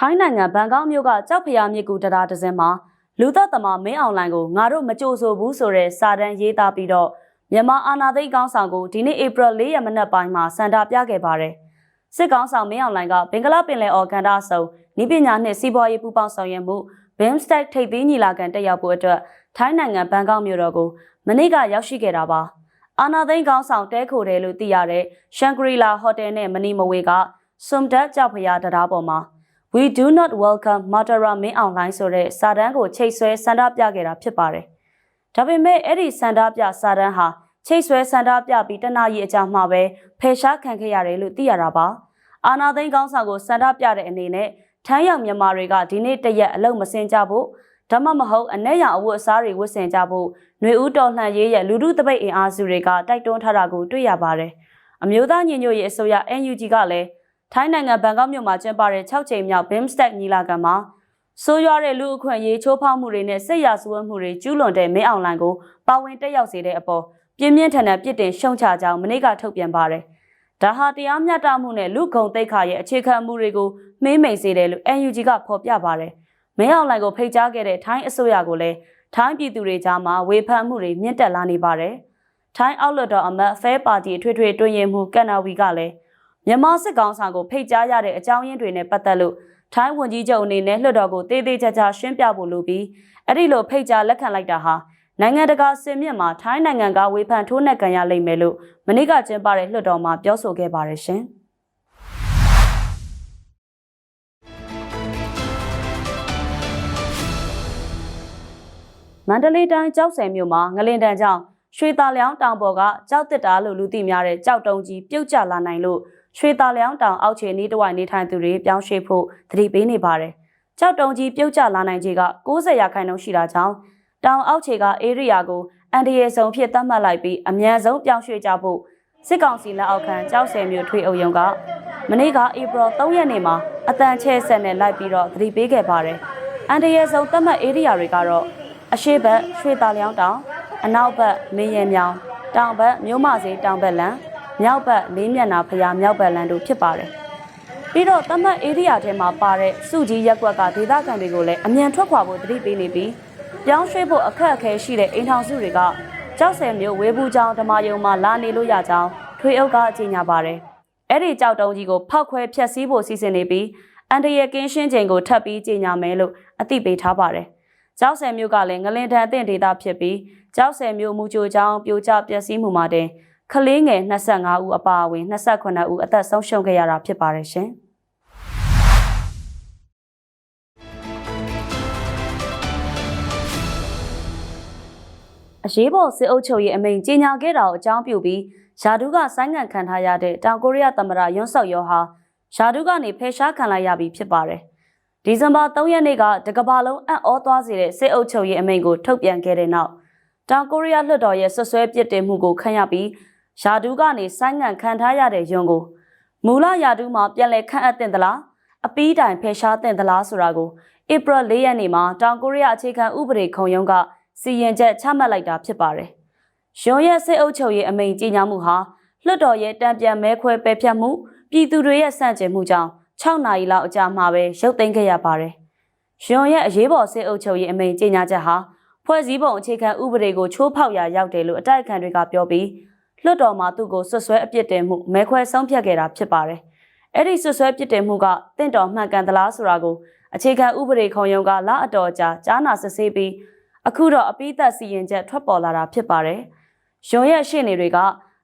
ထိုင်းနိုင်ငံဘန်ကောက်မြို့ကကြောက်ဖျားမြစ်ကူတရားတစ်စင်းမှာလူသက်သမားမင်းအောင်လိုင်ကိုငါတို့မကြိုဆိုဘူးဆိုတဲ့စာတမ်းရေးသားပြီးတော့မြန်မာအာဏာသိမ်းကောင်းဆောင်ကိုဒီနေ့ဧပြီ၄ရက်မနက်ပိုင်းမှာစန္ဒပြခဲ့ပါတယ်။စစ်ကောင်းဆောင်မင်းအောင်လိုင်ကဘင်္ဂလားပင်လယ်အော်ကန်ဒါဆုံဤပညာနှင့်စီးပွားရေးပူးပေါင်းဆောင်ရွက်မှု BIMSTEC ထိပ်သီးညီလာခံတက်ရောက်ဖို့အတွက်ထိုင်းနိုင်ငံဘန်ကောက်မြို့တော်ကိုမနေ့ကရောက်ရှိခဲ့တာပါ။အာနာသိန်းကောင်းဆောင်တဲခိုတယ်လို့သိရတဲ့ရှန်ဂရီလာဟိုတယ်နဲ့မနီမဝေကဆွမ်ဒတ်ကြောက်ဖျားတရားပေါ်မှာ We do not welcome Matara မင်းအောင်လိုင်းဆိုတဲ့စာတမ်းကိုချိတ်ဆွဲစန္ဒပြခဲ့တာဖြစ်ပါတယ်။ဒါပေမဲ့အဲ့ဒီစန္ဒပြစာတမ်းဟာချိတ်ဆွဲစန္ဒပြပြီးတနအီအကြာမှပဲဖယ်ရှားခံခဲ့ရတယ်လို့သိရတာပါ။အာနာသိန်းကောင်းဆောင်ကိုစန္ဒပြတဲ့အနေနဲ့ထမ်းရောက်မြန်မာတွေကဒီနေ့တရက်အလုံးမစင်ကြဖို့ဒါမှမဟုတ်အ내ရောင်အဝတ်အစားတွေဝတ်ဆင်ကြဖို့ຫນွေဦးတော်လှန်ရေးရဲ့လူထုတပိတ်အင်အားစုတွေကတိုက်တွန်းထားတာကိုတွေ့ရပါတယ်။အမျိုးသားညီညွတ်ရေးအစိုးရ NUG ကလည်း ထိုင်းနိုင်ငံဘန်ကောက်မြို့မှာကျင်းပတဲ့6ချိန်မြောက် BIMSTEC ညီလာခံမှာဆိုးရွားတဲ့လူအခွင့်အရေးချိုးဖောက်မှုတွေနဲ့စစ်ရာဇဝတ်မှုတွေကျူးလွန်တဲ့မင်းအောင်လှိုင်ကိုပါဝင်တက်ရောက်စေတဲ့အပေါ်ပြင်းပြင်းထန်ထန်ပြစ်တင်ရှုံချကြောင်းမနေ့ကထုတ်ပြန်ပါတယ်။ဒါဟာတရားမျှတမှုနဲ့လူကုံတိတ်ခါရဲ့အခြေခံမှုတွေကိုမှေးမိန်စေတယ်လို့ NUG ကဖော်ပြပါတယ်။မင်းအောင်လှိုင်ကိုဖိတ်ကြားခဲ့တဲ့ထိုင်းအစိုးရကိုလည်းထိုင်းပြည်သူတွေကြားမှာဝေဖန်မှုတွေမြင့်တက်လာနေပါတယ်။ထိုင်းအောက်လွှတ်တော်အမတ်ဖဲပါတီအထွေထွေတွင်ရင်မှုကန်နာဝီကလည်း မြန်မာစစ်ကောင်ဆောင်ကိုဖိတ်ကြားရတဲ့အကြောင်းရင်းတွေနဲ့ပတ်သက်လို့ထိုင်းဝန်ကြီးချုပ်အနေနဲ့လွှတ်တော်ကိုတေးသေးချာချာရှင်းပြဖို့လိုပြီးအဲ့ဒီလိုဖိတ်ကြားလက်ခံလိုက်တာဟာနိုင်ငံတကာစင်မြင့်မှာထိုင်းနိုင်ငံကဝေဖန်ထိုးနှက်ခံရလိမ့်မယ်လို့မနေ့ကကျင်းပတဲ့လွှတ်တော်မှာပြောဆိုခဲ့ပါတယ်ရှင်။မန္တလေးတိုင်းကြောက်စဲမြို့မှာငလင်တန်ကြောင့်ရွှေသားလျောင်းတောင်ပေါ်ကကြောက်တစ်တာလို့လူသိများတဲ့ကြောက်တုံကြီးပြုတ်ကျလာနိုင်လို့ ရွှေသားလျောင်းတောင်အောက်ခြေနီးတစ်ဝိုက်နေထိုင်သူတွေပြောင်းရွှေ့ဖို့သတိပေးနေပါတယ်။ကြောက်တုံကြီးပြုတ်ကျလာနိုင်ခြေက90ရာခိုင်နှုန်းရှိတာကြောင့်တောင်အောက်ခြေကဧရိယာကိုအန်ဒီယေဆုံဖြစ်သတ်မှတ်လိုက်ပြီးအမြန်ဆုံးပြောင်းရွှေ့ကြဖို့စစ်ကောင်စီလက်အောက်ခံကြောက်စဲမျိုးထွေအုပ်ရုံကမနေ့ကဧပြီ3ရက်နေ့မှာအတန်ချဲဆက်နဲ့လိုက်ပြီးတော့သတိပေးခဲ့ပါတယ်။အန်ဒီယေဆုံသတ်မှတ်ဧရိယာတွေကတော့အရှိဘက်ရွှေသားလျောင်းတောင်အနောက်ဘက်မင်းရဲမြောင်တောင်ဘက်မြို့မစေးတောင်ဘက်လန် မြောက်ဘက်လေးမျက်နှာဖျားမြောက်ဘက်လန်တို့ဖြစ်ပါတယ်။ပြီးတော့တမတ်ဧရိယာထဲမှာပါတဲ့စုကြီးရက်ကွက်ကဒေသခံတွေကိုလည်းအမြန်ထွက်ခွာဖို့တတိပေးနေပြီးပြောင်းရွှေ့ဖို့အခက်အခဲရှိတဲ့အိမ်ထောင်စုတွေကကြောက်စဲမျိုးဝေဘူးချောင်းဓမ္မယုံမှာလာနေလို့ရကြောင်းထွေအုပ်ကအကြေညာပါတယ်။အဲ့ဒီကြောက်တုံးကြီးကိုဖောက်ခွဲဖျက်ဆီးဖို့စီစဉ်နေပြီးအန်တရကင်းရှင်းချိန်ကိုထပ်ပြီးကြေညာမယ်လို့အသိပေးထားပါတယ်။ကျောက်ဆယ်မျိုးကလည်းငလင်တန်အသင့်ဒေတာဖြစ်ပြီးကျောက်ဆယ်မျိုးမူကြိုချောင်းပြိုကျပျက်စီးမှုမှာတင် ကလေးငယ်25ဦးအပါအဝင်28ဦးအသက်ဆုံးရှုံးခဲ့ရတာဖြစ်ပါတယ်ရှင်။အရေးပေါ်စစ်အုပ်ချုပ်ရေးအမိန့်ကြီးညာခဲ့တာကိုအကြောင်းပြုပြီးယာဒူးကဆိုင်းငံ့ခံထားရတဲ့တောင်ကိုရီးယားသမ္မတယွန်းဆော့ယောဟာယာဒူးကနေဖယ်ရှားခံလိုက်ရပြီဖြစ်ပါတယ်။ဒီဇင်ဘာ3ရက်နေ့ကတကဘာလုံးအံ့ဩသွားစေတဲ့စစ်အုပ်ချုပ်ရေးအမိန့်ကိုထုတ်ပြန်ခဲ့တဲ့နောက်တောင်ကိုရီးယားလွှတ်တော်ရဲ့ဆွဆွဲပစ်တင်မှုကိုခံရပြီး ယာဒူးကနေဆိုင်းငံ့ခံထားရတဲ့ယွန်းကိုမူလယာဒူးမှာပြန်လည်ခန့်အပ်တင်သလားအပီးတိုင်ဖယ်ရှားတင်သလားဆိုတာကိုဧပြီ၄ရက်နေ့မှာတောင်ကိုရီးယားအခြေခံဥပဒေခုံရုံးကစီရင်ချက်ချမှတ်လိုက်တာဖြစ်ပါတယ်။ရွန်ရဲ့စစ်အုပ်ချုပ်ရေးအမိန့်ကြီးညာမှုဟာလွှတ်တော်ရဲ့တံပြန်မဲခွဲပယ်ဖျက်မှုပြည်သူတွေရဲ့စန့်ကျင်မှုကြောင့်6နာရီလောက်အကြာမှာပဲရုပ်သိမ်းခဲ့ရပါတယ်။ရွန်ရဲ့အရေးပေါ်စစ်အုပ်ချုပ်ရေးအမိန့်ကြီးညာချက်ဟာဖွဲ့စည်းပုံအခြေခံဥပဒေကိုချိုးဖောက်ရာရောက်တယ်လို့အတိုက်အခံတွေကပြောပြီး လွှတ်တော်မှာသူ့ကိုဆွဆွဲအပြစ်တင်မှုမဲခွဲဆုံးဖြတ်ခဲ့တာဖြစ်ပါတယ်။အဲ့ဒီဆွဆွဲပြစ်တင်မှုကတင့်တော်မှန်ကန်သလားဆိုတာကိုအခြေခံဥပဒေခုံရုံးကလအတော်ကြာကြားနာစစ်ဆေးပြီးအခုတော့အပိသက်စီရင်ချက်ထွက်ပေါ်လာတာဖြစ်ပါတယ်။ရုံရဲ့ရှေ့နေတွေက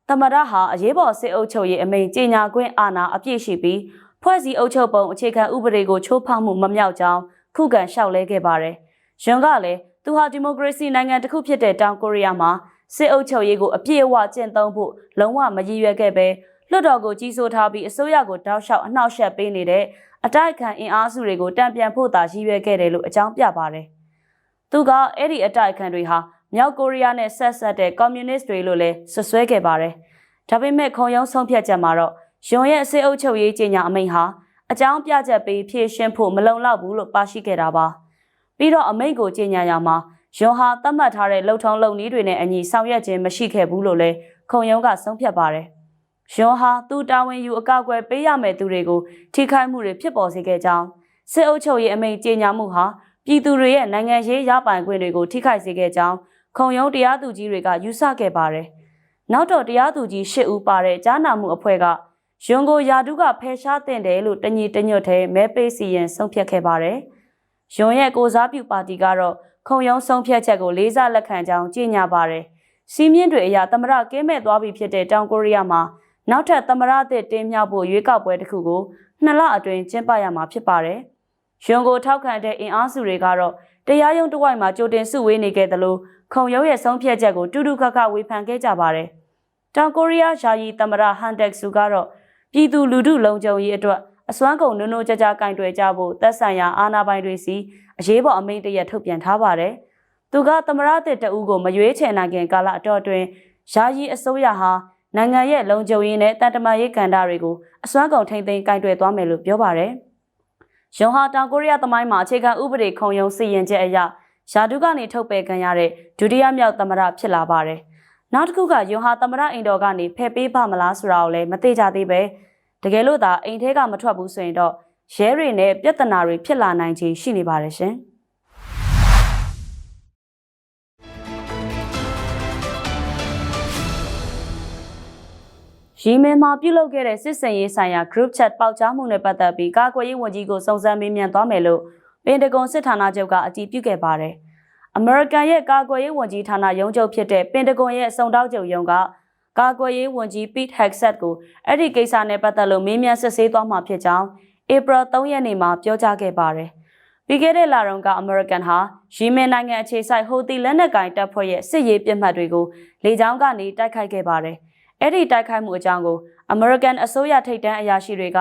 သမရဟာအရေးပေါ်စစ်အုပ်ချုပ်ရေးအမိန့်ကြေညာခွင့်အာဏာအပြည့်ရှိပြီးဖွဲ့စည်းအုပ်ချုပ်ပုံအခြေခံဥပဒေကိုချိုးဖောက်မှုမမြောက်ကြောင်းခုခံလျှောက်လဲခဲ့ပါတယ်။ရုံကလည်းသူဟာဒီမိုကရေစီနိုင်ငံတစ်ခုဖြစ်တဲ့တောင်ကိုရီးယားမှာ စစ်အုပ်ချုပ်ရေးကိုအပြည့်အဝကျင့်သုံးဖို့လုံးဝမရည်ရွယ်ခဲ့ပဲလွှတ်တော်ကိုကြီးစိုးထားပြီးအစိုးရကိုတောက်လျှောက်အနှောက်အယှက်ပေးနေတဲ့အတိုက်ခံအင်အားစုတွေကိုတံပြန်ဖို့သာရည်ရွယ်ခဲ့တယ်လို့အကြောင်းပြပါတယ်။သူကအဲ့ဒီအတိုက်ခံတွေဟာမြောက်ကိုရီးယားနဲ့ဆက်ဆက်တဲ့ကွန်မြူနစ်တွေလို့လည်းဆွဆွဲခဲ့ပါတယ်။ဒါပေမဲ့ခုံရုံးဆုံးဖြတ်ချက်မှာတော့ယွန်ရဲ့စစ်အုပ်ချုပ်ရေးကြီးညာအမိန့်ဟာအကြောင်းပြချက်ပေးဖြည့်ရှင်းဖို့မလုံလောက်ဘူးလို့ပါရှိခဲ့တာပါ။ပြီးတော့အမိန့်ကိုကြီးညာရမှာ ယွန်ဟာသတ်မှတ်ထားတဲ့လုံထုံလုံနည်းတွေနဲ့အညီဆောင်ရွက်ခြင်းမရှိခဲ့ဘူးလို့လည်းခုံရုံးကဆုံးဖြတ်ပါတယ်။ယွန်ဟာသူတာဝန်ယူအကောက်ကွယ်ပေးရမယ့်သူတွေကိုထိခိုက်မှုတွေဖြစ်ပေါ်စေခဲ့ကြောင်းစစ်အုပ်ချုပ်ရေးအမိန့်ကြေညာမှုဟာပြည်သူတွေရဲ့နိုင်ငံရေးရပိုင်ခွင့်တွေကိုထိခိုက်စေခဲ့ကြောင်းခုံရုံးတရားသူကြီးတွေကယူဆခဲ့ပါတယ်။နောက်တော့တရားသူကြီး၈ဦးပါတဲ့ကြားနာမှုအဖွဲ့ကယွန်ကိုယာဒုကဖယ်ရှားတင်တယ်လို့တညီတညွတ်ထဲမဲပေးစီရင်ဆုံးဖြတ်ခဲ့ပါတယ်။ယွန်ရဲ့ကိုစားပြုပါတီကတော့ ခုံရုံးဆုံးဖြတ်ချက်ကိုလေးစားလက်ခံကြောင်းကြေညာပါတယ်။စီးမြင့်တွေအရသမရကင်းမဲ့သွားပြီဖြစ်တဲ့တောင်ကိုရီးယားမှာနောက်ထပ်သမရအသစ်တင်းမြှောက်ဖို့ရွေးကောက်ပွဲတစ်ခုကိုနှစ်လအတွင်းကျင်းပရမှာဖြစ်ပါတယ်။ယွန်ကိုထောက်ခံတဲ့အင်အားစုတွေကတော့တရားရုံးတစ်ဝိုက်မှာကြိုတင်စုဝေးနေခဲ့သလိုခုံရုံးရဲ့ဆုံးဖြတ်ချက်ကိုတူတူခါခါဝေဖန်ခဲ့ကြပါတယ်။တောင်ကိုရီးယားယာယီသမရဟန်တက်ဆူကတော့ပြည်သူလူထုလုံခြုံရေးအတွက် အစွမ်းကုန်နုံနုံကြကြကင်တွယ်ကြဖို့သက်ဆိုင်ရာအာဏာပိုင်တွေစီအရေးပေါ်အမိန့်တရက်ထုတ်ပြန်ထားပါတယ်။သူကသမရတစ်တအူးကိုမရွေးချယ်နိုင်ခင်ကာလအတော်အတွင်းယာယီအစိုးရဟာနိုင်ငံရဲ့လုံခြုံရေးနဲ့တန်တမာရေးကဏ္ဍတွေကိုအစွမ်းကုန်ထိမ့်သိမ်းကင်တွယ်သွားမယ်လို့ပြောပါတယ်။ယွန်ဟာတောင်ကိုရီးယားသမိုင်းမှာအခြေခံဥပဒေခုံရုံးစီရင်ချက်အရယာဒုကနေထုတ်ပယ်ခံရတဲ့ဒုတိယမြောက်သမရဖြစ်လာပါတယ်။နောက်တစ်ခုကယွန်ဟာသမရအိမ်တော်ကနေဖယ်ပေးပါမလားဆိုတာကိုလည်းမသိကြသေးပဲ တကယ်လို့သာအိမ်ထဲကမထွက်ဘူးဆိုရင်တော့ရဲတွေနဲ့ပြဿနာတွေဖြစ်လာနိုင်ခြေရှိနေပါတယ်ရှင်။ရီမင်မှာပြုလုပ်ခဲ့တဲ့စစ်စင်ရေးဆိုင်ရာ group chat ပေါက်ကြားမှုနဲ့ပတ်သက်ပြီးကာကွယ်ရေးဝန်ကြီးကိုစုံစမ်းမေးမြန်းသွားမယ်လို့ပင်တဂွန်စစ်ဌာနချုပ်ကအတည်ပြုခဲ့ပါတယ်။ American ရဲ့ကာကွယ်ရေးဝန်ကြီးဌာနရုံးချုပ်ဖြစ်တဲ့ပင်တဂွန်ရဲ့စုံတောက်ချုပ်ရုံးက ကာကွယ်ရေးဝန်ကြီး Pete Hegseth ကိုအဲ့ဒီကိစ္စနဲ့ပတ်သက်လို့မေးမြန်းစစ်ဆေးသွားမှာဖြစ်ကြောင်း April 3ရက်နေ့မှာပြောကြားခဲ့ပါတယ်။ပြီးခဲ့တဲ့လတုန်းက American ဟာရီမင်နိုင်ငံအခြေစိုက်ဟိုတီလက်နက်ကင်တပ်ဖွဲ့ရဲ့စစ်ရေးပြစ်မှတ်တွေကိုလေကြောင်းကနေတိုက်ခိုက်ခဲ့ပါတယ်။အဲ့ဒီတိုက်ခိုက်မှုအကြောင်းကို American အစိုးရထိပ်တန်းအရာရှိတွေက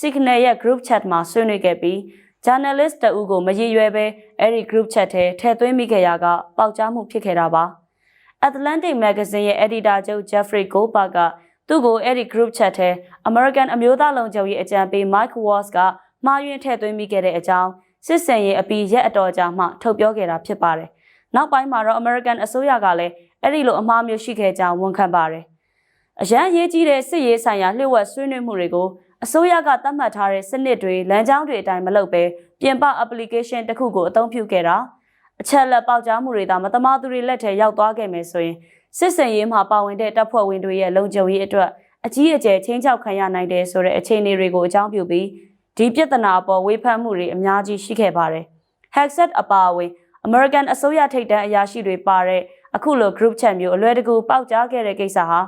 Signal ရဲ့ group chat မှာဆွေးနွေးခဲ့ပြီး journalist တဦးကိုမရည်ရွယ်ပဲအဲ့ဒီ group chat ထဲထည့်သွင်းမိခဲ့ရာကပေါက်ကြားမှုဖြစ်ခဲ့တာပါ။ Atlantic Magazine ရဲ့ editor ချုပ် Jeffrey Goldberg ကသူ့ကိုအဲ့ဒီ group chat ထဲ American အမျိုးသားလုံခြုံရေးအကြံပေး Mike Waltz ကမှားယွင်းထည့်သွင်းမိခဲ့တဲ့အကြောင်းစစ်စင်ရေးအပီရက်အတော်ကြာမှထုတ်ပြောခဲ့တာဖြစ်ပါတယ်။နောက်ပိုင်းမှာတော့ American အစိုးရကလည်းအဲ့ဒီလိုအမှားမျိုးရှိခဲ့ကြောင်းဝန်ခံပါတယ်။အရန်ရေးကြီးတဲ့စစ်ရေးဆိုင်ရာလျှို့ဝှက်ဆွေးနွေးမှုတွေကိုအစိုးရကသတ်မှတ်ထားတဲ့စနစ်တွေလမ်းကြောင်းတွေအတိုင်းမလုပ်ဘဲပြင်ပ application တစ်ခုကိုအသုံးပြုခဲ့တာ အချက်လက်ပေါက်ကြားမှုတွေသာမတမာသူတွေလက်ထဲရောက်သွားခဲ့မယ်ဆိုရင်စစ်စင်ရေးမှာပါဝင်တဲ့တပ်ဖွဲ့ဝင်တွေရဲ့လုံခြုံရေးအတွက်အကြီးအကျယ်ချင်းချောက်ခံရနိုင်တယ်ဆိုတဲ့အခြေအနေတွေကိုအကြောင်းပြုပြီးဒီပြဿနာအပေါ်ဝေဖန်မှုတွေအများကြီးရှိခဲ့ပါတယ်။ Hexet အပါအဝင် American အစိုးရထိပ်တန်းအရာရှိတွေပါတဲ့အခုလို group chat မျိုးအလွယ်တကူပေါက်ကြားခဲ့တဲ့ကိစ္စဟာ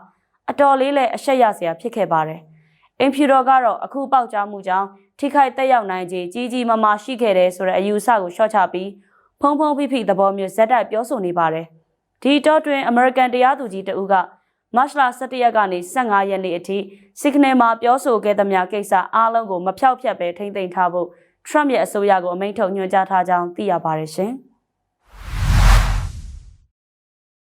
အတော်လေးလည်းအရှက်ရစရာဖြစ်ခဲ့ပါတယ်။အင်ဖြူတော်ကတော့အခုပေါက်ကြားမှုကြောင့်ထိခိုက်တက်ရောက်နိုင်ခြေကြီးကြီးမားမားရှိခဲ့တယ်ဆိုတဲ့အယူအဆကိုရှော့ချပြီး ဖုံဖုံဖိဖိသဘောမျိုးဇက်တိုက်ပြောဆိုနေပါတယ်။ဒီတော့တွင် American တရားသူကြီးတဦးကမတ်လ17ရက်ကနေ15ရက်နေ့အထိ Signal မှာပြောဆိုခဲ့သမျှကိစ္စအားလုံးကိုမဖြောက်ဖြတ်ပဲထိမ့်သိမ်းထားဖို့ Trump ရဲ့အစိုးရကိုအမိန့်ထုတ်ညွှန်ကြားထားကြောင်းသိရပါတယ်ရှင်။